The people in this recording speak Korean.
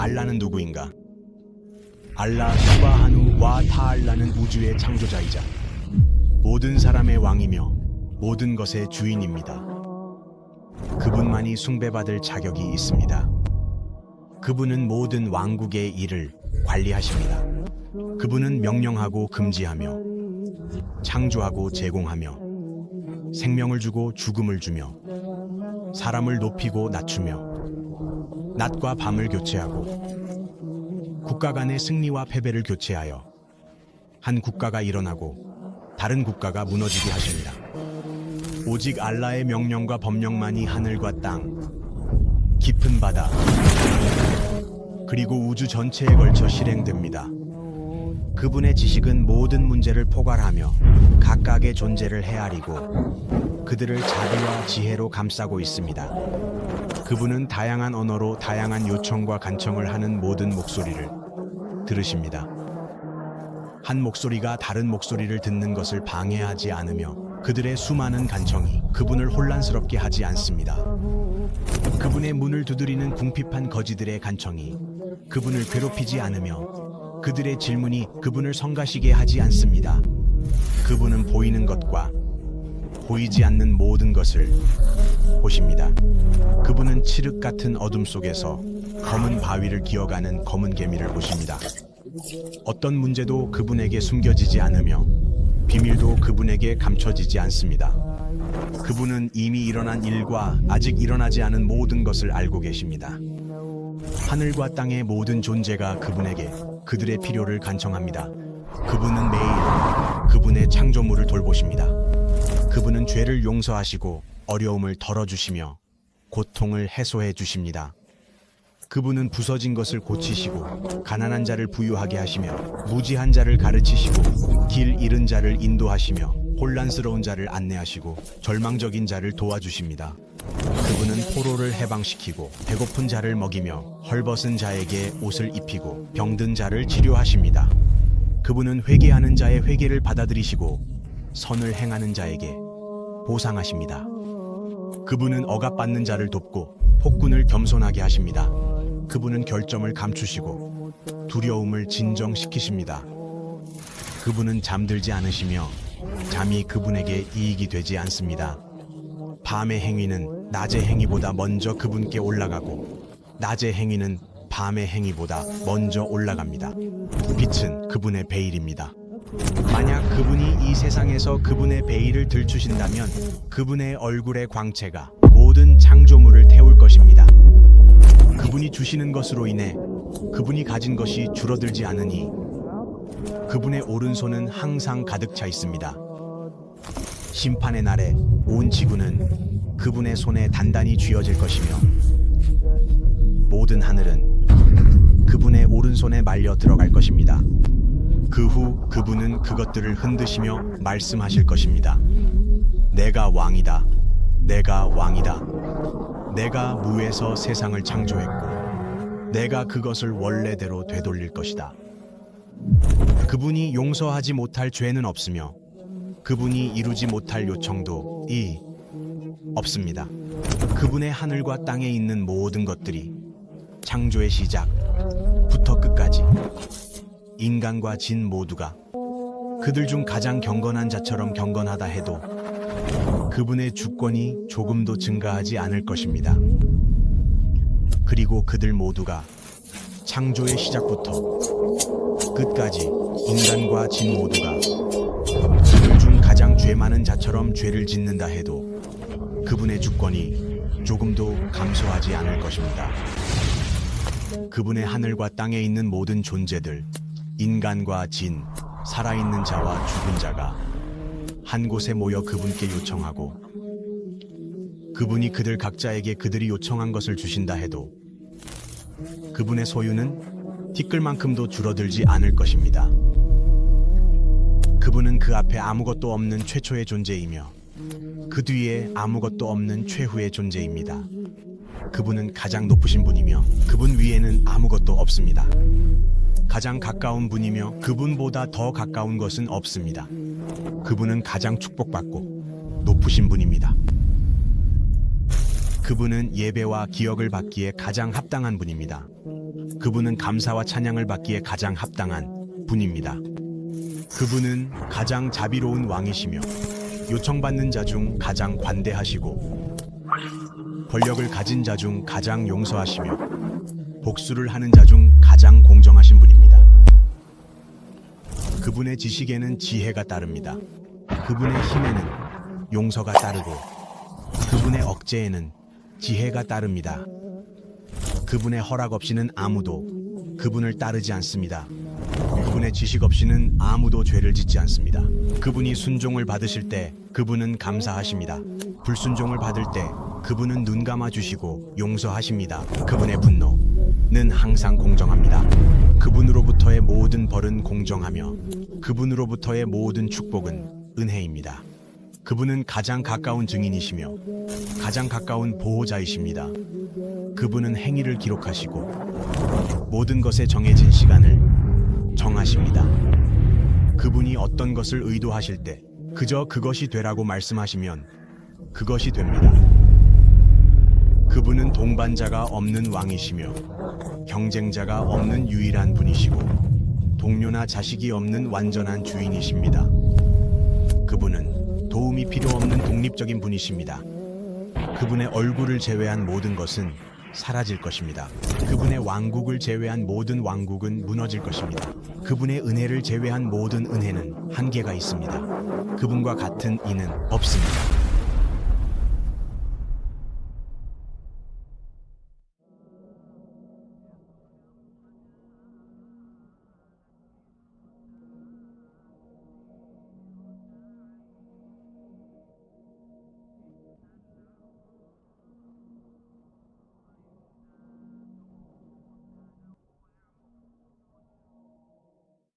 알라는 누구인가? 알라 수바하누 와 타알라는 우주의 창조자이자 모든 사람의 왕이며 모든 것의 주인입니다. 그분만이 숭배받을 자격이 있습니다. 그분은 모든 왕국의 일을 관리하십니다. 그분은 명령하고 금지하며 창조하고 제공하며 생명을 주고 죽음을 주며 사람을 높이고 낮추며 낮과 밤을 교체하고 국가 간의 승리와 패배를 교체하여 한 국가가 일어나고 다른 국가가 무너지게 하십니다. 오직 알라의 명령과 법령만이 하늘과 땅, 깊은 바다, 그리고 우주 전체에 걸쳐 실행됩니다. 그분의 지식은 모든 문제를 포괄하며 각각의 존재를 헤아리고 그들을 자비와 지혜로 감싸고 있습니다. 그분은 다양한 언어로 다양한 요청과 간청을 하는 모든 목소리를 들으십니다. 한 목소리가 다른 목소리를 듣는 것을 방해하지 않으며 그들의 수많은 간청이 그분을 혼란스럽게 하지 않습니다. 그분의 문을 두드리는 궁핍한 거지들의 간청이 그분을 괴롭히지 않으며 그들의 질문이 그분을 성가시게 하지 않습니다. 그분은 보이는 것과 보이지 않는 모든 것을 보십니다. 그분은 칠흑 같은 어둠 속에서 검은 바위를 기어가는 검은 개미를 보십니다. 어떤 문제도 그분에게 숨겨지지 않으며 비밀도 그분에게 감춰지지 않습니다. 그분은 이미 일어난 일과 아직 일어나지 않은 모든 것을 알고 계십니다. 하늘과 땅의 모든 존재가 그분에게 그들의 필요를 간청합니다. 그분은 매일 그분의 창조물을 돌보십니다. 그분은 죄를 용서하시고 어려움을 덜어주시며 고통을 해소해 주십니다. 그분은 부서진 것을 고치시고 가난한 자를 부유하게 하시며 무지한 자를 가르치시고 길 잃은 자를 인도하시며 혼란스러운 자를 안내하시고 절망적인 자를 도와주십니다. 그분은 포로를 해방시키고 배고픈 자를 먹이며 헐벗은 자에게 옷을 입히고 병든 자를 치료하십니다. 그분은 회개하는 자의 회개를 받아들이시고 선을 행하는 자에게 보상하십니다. 그분은 억압받는 자를 돕고 폭군을 겸손하게 하십니다. 그분은 결점을 감추시고 두려움을 진정시키십니다. 그분은 잠들지 않으시며 잠이 그분에게 이익이 되지 않습니다. 밤의 행위는 낮의 행위보다 먼저 그분께 올라가고 낮의 행위는 밤의 행위보다 먼저 올라갑니다. 빛은 그분의 베일입니다. 만약 그분이 이 세상에서 그분의 베일을 들추신다면 그분의 얼굴의 광채가 모든 창조물을 태울 것입니다. 그분이 주시는 것으로 인해 그분이 가진 것이 줄어들지 않으니 그분의 오른손은 항상 가득 차 있습니다. 심판의 날에 온 지구는 그분의 손에 단단히 쥐어질 것이며 모든 하늘은 그분의 오른손에 말려 들어갈 것입니다. 그 후 그분은 그것들을 흔드시며 말씀하실 것입니다. 내가 왕이다. 내가 왕이다. 내가 무에서 세상을 창조했고 내가 그것을 원래대로 되돌릴 것이다. 그분이 용서하지 못할 죄는 없으며 그분이 이루지 못할 요청도 이 없습니다. 그분의 하늘과 땅에 있는 모든 것들이 창조의 시작부터 끝까지 인간과 진 모두가 그들 중 가장 경건한 자처럼 경건하다 해도 그분의 주권이 조금도 증가하지 않을 것입니다. 그리고 그들 모두가 창조의 시작부터 끝까지 인간과 진 모두가 죄 많은 자처럼 죄를 짓는다 해도 그분의 주권이 조금도 감소하지 않을 것입니다. 그분의 하늘과 땅에 있는 모든 존재들, 인간과 진, 살아있는 자와 죽은 자가 한 곳에 모여 그분께 요청하고 그분이 그들 각자에게 그들이 요청한 것을 주신다 해도 그분의 소유는 티끌만큼도 줄어들지 않을 것입니다. 그분은 그 앞에 아무것도 없는 최초의 존재이며 그 뒤에 아무것도 없는 최후의 존재입니다. 그분은 가장 높으신 분이며 그분 위에는 아무것도 없습니다. 가장 가까운 분이며 그분보다 더 가까운 것은 없습니다. 그분은 가장 축복받고 높으신 분입니다. 그분은 예배와 기억을 받기에 가장 합당한 분입니다. 그분은 감사와 찬양을 받기에 가장 합당한 분입니다. 그분은 가장 자비로운 왕이시며 요청받는 자 중 가장 관대하시고 권력을 가진 자 중 가장 용서하시며 복수를 하는 자 중 가장 공정하신 분입니다. 그분의 지식에는 지혜가 따릅니다. 그분의 힘에는 용서가 따르고 그분의 억제에는 지혜가 따릅니다. 그분의 허락 없이는 아무도 그분을 따르지 않습니다. 그분의 지식 없이는 아무도 죄를 짓지 않습니다. 그분이 순종을 받으실 때 그분은 감사하십니다. 불순종을 받을 때 그분은 눈 감아 주시고 용서하십니다. 그분의 분노는 항상 공정합니다. 그분으로부터의 모든 벌은 공정하며 그분으로부터의 모든 축복은 은혜입니다. 그분은 가장 가까운 증인이시며 가장 가까운 보호자이십니다. 그분은 행위를 기록하시고 모든 것에 정해진 시간을 정하십니다. 그분이 어떤 것을 의도하실 때 그저 그것이 되라고 말씀하시면 그것이 됩니다. 그분은 동반자가 없는 왕이시며 경쟁자가 없는 유일한 분이시고 동료나 자식이 없는 완전한 주인이십니다. 그분은 도움이 필요 없는 독립적인 분이십니다. 그분의 얼굴을 제외한 모든 것은 사라질 것입니다. 그분의 왕국을 제외한 모든 왕국은 무너질 것입니다. 그분의 은혜를 제외한 모든 은혜는 한계가 있습니다. 그분과 같은 이는 없습니다.